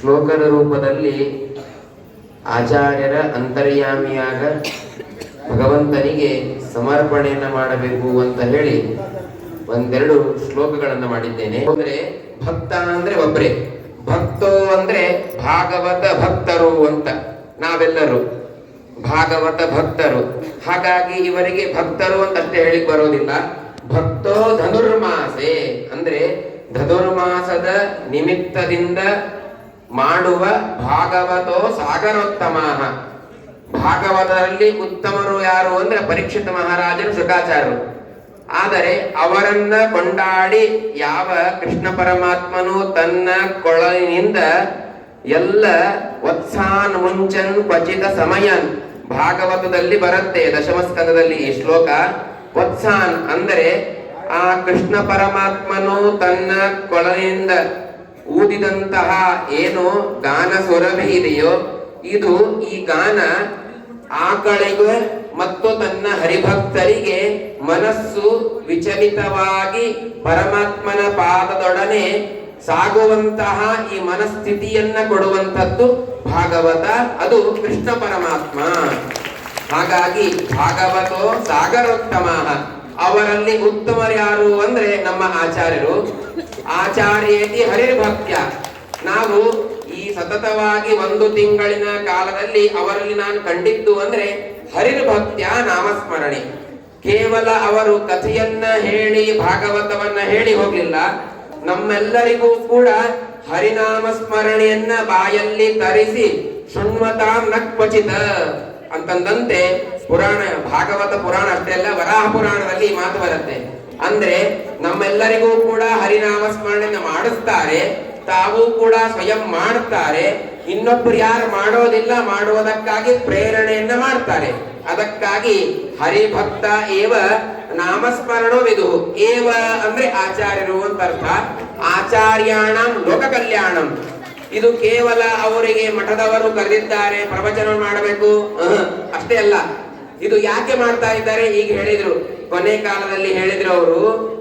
ಶ್ಲೋಕದ ರೂಪದಲ್ಲಿ ಆಚಾರ್ಯರ ಅಂತರ್ಯಾಮಿಯಾಗ ಭಗವಂತನಿಗೆ ಸಮರ್ಪಣೆಯನ್ನು ಮಾಡಬೇಕು ಅಂತ ಹೇಳಿ ಒಂದೆರಡು ಶ್ಲೋಕಗಳನ್ನು ಮಾಡಿದ್ದೇನೆ. ಅಂದ್ರೆ ಭಕ್ತ ಅಂದ್ರೆ ಒಬ್ರೆ. ಭಕ್ತೋ ಅಂದ್ರೆ ಭಾಗವತ ಭಕ್ತರು ಅಂತ ನಾವೆಲ್ಲರೂ. ಭಾಗವತ ಭಕ್ತರು. ಹಾಗಾಗಿ ಇವರಿಗೆ ಭಕ್ತರು ಅಂತ ಅಷ್ಟೇ ಹೇಳಿ ಬರೋದಿಲ್ಲ. ಭಕ್ತೋ ಧನುರ್ಮಾಸೆ ಅಂದ್ರೆ ಧನುರ್ಮಾಸದ ನಿಮಿತ್ತದಿಂದ ಮಾಡುವ ಭಾಗವತೋ ಸಾಗರೋತ್ತಮ ಭಾಗವತರಲ್ಲಿ ಉತ್ತಮರು ಯಾರು ಅಂದ್ರೆ ಪರೀಕ್ಷಿತ ಮಹಾರಾಜರು ಶುಕಾಚಾರ್ಯರು ಆದರೆ ಅವರನ್ನ ಕೊಂಡಾಡಿ ಯಾವ ಕೃಷ್ಣ ಪರಮಾತ್ಮನು ತನ್ನ ಕೊಳಲಿನಿಂದ ಎಲ್ಲ ವತ್ಸಾನ್ ಮುಂಚನ್ ಕ್ವಚಿತ ಸಮಯನ್ ಭಾಗವತದಲ್ಲಿ ಬರುತ್ತೆ. ದಶಮ ಸ್ಕಂದದಲ್ಲಿ ಈ ಶ್ಲೋಕ ವತ್ಸಾನ್ ಅಂದರೆ ಆ ಕೃಷ್ಣ ಪರಮಾತ್ಮನು ತನ್ನ ಕೊಳಲಿನಿಂದ ಊದಿದಂತಹ ಏನು ಗಾನ ಸುರಭಿ ಇದೆಯೋ, ಇದು ಈ ಗಾನ ಆಕಳಿಗೆ ಮತ್ತು ತನ್ನ ಹರಿಭಕ್ತರಿಗೆ ಮನಸ್ಸು ವಿಚಲಿತವಾಗಿ ಪರಮಾತ್ಮನ ಪಾದದೊಡನೆ ಸಾಗುವಂತಹ ಈ ಮನಸ್ಥಿತಿಯನ್ನ ಕೊಡುವಂಥದ್ದು ಭಾಗವತ. ಅದು ಕೃಷ್ಣ ಪರಮಾತ್ಮ. ಹಾಗಾಗಿ ಭಾಗವತೋ ಸಾಗರೋತ್ತಮ. ಅವರಲ್ಲಿ ಉತ್ತಮರು ಯಾರು ಅಂದ್ರೆ ನಮ್ಮ ಆಚಾರ್ಯರು. ಆಚಾರ್ಯೇತಿ ಹರಿರ್ಭಕ್ತ್ಯ. ನಾವು ಈ ಸತತವಾಗಿ ಒಂದು ತಿಂಗಳಿನ ಕಾಲದಲ್ಲಿ ಅವರಲ್ಲಿ ನಾನು ಕಂಡಿದ್ದು ಅಂದ್ರೆ ಹರಿರ್ಭಕ್ತ್ಯ ನಾಮಸ್ಮರಣೆ. ಕೇವಲ ಅವರು ಕಥೆಯನ್ನ ಹೇಳಿ ಭಾಗವತವನ್ನ ಹೇಳಿ ಹೋಗ್ಲಿಲ್ಲ. ನಮ್ಮೆಲ್ಲರಿಗೂ ಕೂಡ ಹರಿನಾಮ ಸ್ಮರಣೆಯನ್ನ ಬಾಯಲ್ಲಿ ತರಿಸಿ ಶೃಣ್ವತಾಂ ನಕ್ವಚಿತ ಕ್ವಚಿತ ಅಂತಂದಂತೆ ಪುರಾಣ ಭಾಗವತ ಪುರಾಣ ಅಷ್ಟೇ ಅಲ್ಲ, ವರಾಹ ಪುರಾಣದಲ್ಲಿ ಮಾತು ಬರುತ್ತೆ. ಅಂದ್ರೆ ನಮ್ಮೆಲ್ಲರಿಗೂ ಕೂಡ ಹರಿನಾಮ ಸ್ಮರಣೆಯನ್ನು ಮಾಡಿಸ್ತಾರೆ, ತಾವು ಕೂಡ ಸ್ವಯಂ ಮಾಡುತ್ತಾರೆ ಇನ್ನೊಬ್ಬರು ಯಾರು ಮಾಡೋದಿಲ್ಲ ಮಾಡುವುದಕ್ಕಾಗಿ ಪ್ರೇರಣೆಯನ್ನ ಮಾಡ್ತಾರೆ. ಅದಕ್ಕಾಗಿ ಹರಿಭಕ್ತ ಏವ ನಾಮಸ್ಮರಣವಿದು ಏವ ಅಂದ್ರೆ ಆಚಾರ್ಯರು ಅಂತ ಅರ್ಥ. ಆಚಾರ್ಯಾಣಂ ಲೋಕ ಕಲ್ಯಾಣಂ ಇದು ಕೇವಲ ಅವರಿಗೆ ಮಠದವರು ಕರೆದಿದ್ದಾರೆ, ಪ್ರವಚನ ಮಾಡಬೇಕು ಅಷ್ಟೇ ಅಲ್ಲ. ಇದು ಯಾಕೆ ಮಾಡ್ತಾ ಇದ್ದಾರೆ? ಈಗ ಹೇಳಿದ್ರು. ಕೊನೆ ಕಾಲದಲ್ಲಿ ಹೇಳಿದ್ರು ಅವರು,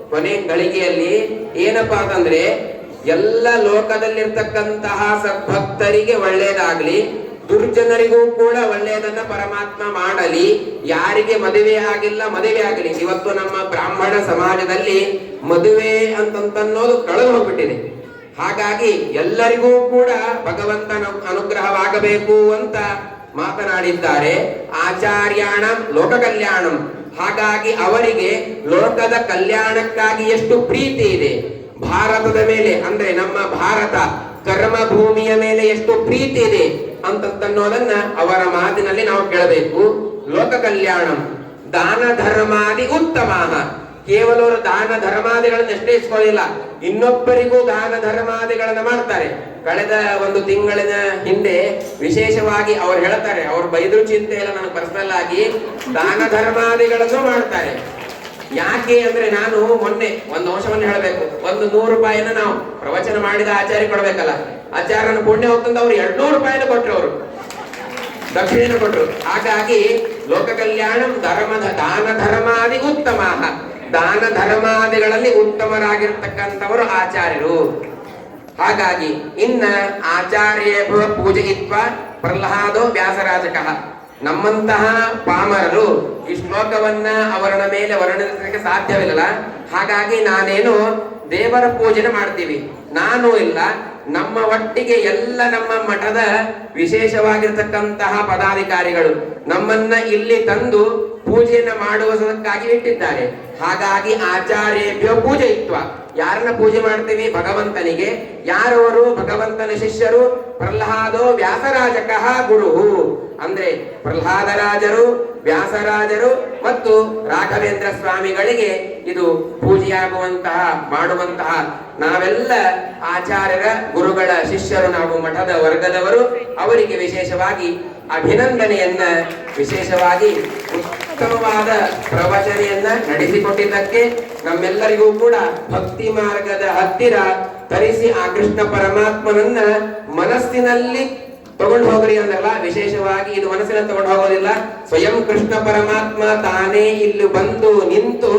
ಕೊನೆ ಗಳಿಗೆಯಲ್ಲಿ ಏನಪ್ಪಾ ಅಂತಂದ್ರೆ, ಎಲ್ಲ ಲೋಕದಲ್ಲಿರ್ತಕ್ಕಂತಹ ಸದ್ಭಕ್ತರಿಗೆ ಒಳ್ಳೇದಾಗ್ಲಿ, ದುರ್ಜನರಿಗೂ ಕೂಡ ಒಳ್ಳೆಯದನ್ನ ಪರಮಾತ್ಮ ಮಾಡಲಿ, ಯಾರಿಗೆ ಮದುವೆ ಆಗಿಲ್ಲ ಮದುವೆ ಆಗಲಿ. ಇವತ್ತು ನಮ್ಮ ಬ್ರಾಹ್ಮಣ ಸಮಾಜದಲ್ಲಿ ಮದುವೆ ಅಂತಂತನ್ನೋದು ಕಳೆದು ಹೋಗ್ಬಿಟ್ಟಿದೆ. ಹಾಗಾಗಿ ಎಲ್ಲರಿಗೂ ಕೂಡ ಭಗವಂತನ ಅನುಗ್ರಹವಾಗಬೇಕು ಅಂತ ಮಾತನಾಡಿದ್ದಾರೆ, ಆಚಾರ್ಯಾಣ ಲೋಕ ಕಲ್ಯಾಣಂ ಹಾಗಾಗಿ ಅವರಿಗೆ ಲೋಕದ ಕಲ್ಯಾಣಕ್ಕಾಗಿ ಎಷ್ಟು ಪ್ರೀತಿ ಇದೆ. ಭಾರತದ ಮೇಲೆ, ಅಂದ್ರೆ ನಮ್ಮ ಭಾರತ ಕರ್ಮ ಭೂಮಿಯ ಮೇಲೆ ಎಷ್ಟು ಪ್ರೀತಿ ಇದೆ ಅಂತನ್ನೋದನ್ನ ಅವರ ಮಾತಿನಲ್ಲಿ ನಾವು ಕೇಳಬೇಕು. ಲೋಕ ಕಲ್ಯಾಣಂ ದಾನ ಧರ್ಮಾದಿ ಉತ್ತಮ ಕೇವಲ ಅವರು ದಾನ ಧರ್ಮಾದಿಗಳನ್ನು ಇಸ್ಕೊಳ್ಳಿಲ್ಲ, ಇನ್ನೊಬ್ಬರಿಗೂ ದಾನ ಧರ್ಮಾದಿಗಳನ್ನ ಮಾಡ್ತಾರೆ. ಕಳೆದ ಒಂದು ತಿಂಗಳಿನ ಹಿಂದೆ ವಿಶೇಷವಾಗಿ ಅವ್ರು ಹೇಳ್ತಾರೆ, ಅವ್ರು ಬೈದ್ರು ಚಿಂತೆ ಇಲ್ಲ ನನಗೆ ಪರ್ಸನಲ್ ಆಗಿ ದಾನ ಧರ್ಮಾದಿಗಳನ್ನು ಮಾಡ್ತಾರೆ. ಯಾಕೆ ಅಂದ್ರೆ ನಾನು ಮೊನ್ನೆ ಒಂದು ಅಂಶವನ್ನು ಹೇಳಬೇಕು, ಒಂದು ನೂರು ರೂಪಾಯಿನ ನಾವು ಪ್ರವಚನ ಮಾಡಿದ ಆಚಾರ್ಯ ಕೊಡ್ಬೇಕಲ್ಲ, ಆಚಾರ್ಯನ ಪುಣ್ಯ ಹೋಗ್ತಂತ ಅವ್ರು ಎರಡ್ನೂರು ರೂಪಾಯಿನ ಕೊಟ್ರು ಅವರು. ದಕ್ಷಿಣ ಕೊಟ್ರು. ಹಾಗಾಗಿ ಲೋಕ ಕಲ್ಯಾಣ ಧರ್ಮದ ದಾನ ಧರ್ಮಾದಿ ಉತ್ತಮ ದಾನ ಧರ್ಮಾದಿಗಳಲ್ಲಿ ಉತ್ತಮರಾಗಿರ್ತಕ್ಕಂಥವರು ಆಚಾರ್ಯರು. ಹಾಗಾಗಿ ಇನ್ನ ಆಚಾರ್ಯ ಪೂಜಯಿತ್ವ ಪ್ರಹ್ಲಾದೋ ವ್ಯಾಸರಾಜಕ. ನಮ್ಮಂತಹ ಪಾಮರರು ಈ ಶ್ಲೋಕವನ್ನ ಅವರನ ಮೇಲೆ ವರ್ಣಿಸಲಿಕ್ಕೆ ಸಾಧ್ಯವಿಲ್ಲ ಹಾಗಾಗಿ ನಾನೇನು ದೇವರ ಪೂಜನೆ ಮಾಡ್ತೀವಿ. ನಾನು ಇಲ್ಲ, ನಮ್ಮ ಒಟ್ಟಿಗೆ ಎಲ್ಲ ನಮ್ಮ ಮಠದ ವಿಶೇಷವಾಗಿರ್ತಕ್ಕಂತಹ ಪದಾಧಿಕಾರಿಗಳು ನಮ್ಮನ್ನ ಇಲ್ಲಿ ತಂದು ಪೂಜೆಯನ್ನ ಮಾಡುವುದಕ್ಕಾಗಿ ಇಟ್ಟಿದ್ದಾರೆ. ಹಾಗಾಗಿ ಆಚಾರ್ಯೇಭ್ಯೋ ಪೂಜೆ ಇತ್ವ ಯಾರನ್ನ ಪೂಜೆ ಮಾಡ್ತೀವಿ? ಭಗವಂತನಿಗೆ. ಯಾರವರು? ಭಗವಂತನ ಶಿಷ್ಯರು? ಪ್ರಹ್ಲಾದೋ ವ್ಯಾಸರಾಜಕಃ ಗುರು ಅಂದ್ರೆ ಪ್ರಹ್ಲಾದರಾಜರು ವ್ಯಾಸರಾಜರು ಮತ್ತು ರಾಘವೇಂದ್ರ ಸ್ವಾಮಿಗಳಿಗೆ ಇದು ಪೂಜೆಯಾಗುವಂತಹ, ಮಾಡುವಂತಹ ನಾವೆಲ್ಲ ಆಚಾರ್ಯರ ಗುರುಗಳ ಶಿಷ್ಯರು. ನಾವು ಮಠದ ವರ್ಗದವರು. ಅವರಿಗೆ ವಿಶೇಷವಾಗಿ ಅಭಿನಂದನೆಯನ್ನ ವಿಶೇಷವಾಗಿ ಉತ್ತಮವಾದ ಪ್ರವಚನೆಯನ್ನ ನಡೆಸಿಕೊಟ್ಟಿದ್ದಕ್ಕೆ ನಮ್ಮೆಲ್ಲರಿಗೂ ಕೂಡ ಭಕ್ತಿ ಮಾರ್ಗದ ಹತ್ತಿರ ತರಿಸಿ ಆ ಕೃಷ್ಣ ಪರಮಾತ್ಮನನ್ನ ಮನಸ್ಸಿನಲ್ಲಿ ತಗೊಂಡು ಹೋಗ್ರಿ ಅಂದಲ್ಲ ವಿಶೇಷವಾಗಿ ಇದು ಮನಸ್ಸಿನ ತಗೊಂಡು ಹೋಗೋದಿಲ್ಲ. ಸ್ವಯಂ ಕೃಷ್ಣ ಪರಮಾತ್ಮ ತಾನೇ ಇಲ್ಲಿ ಬಂದು ನಿಂತು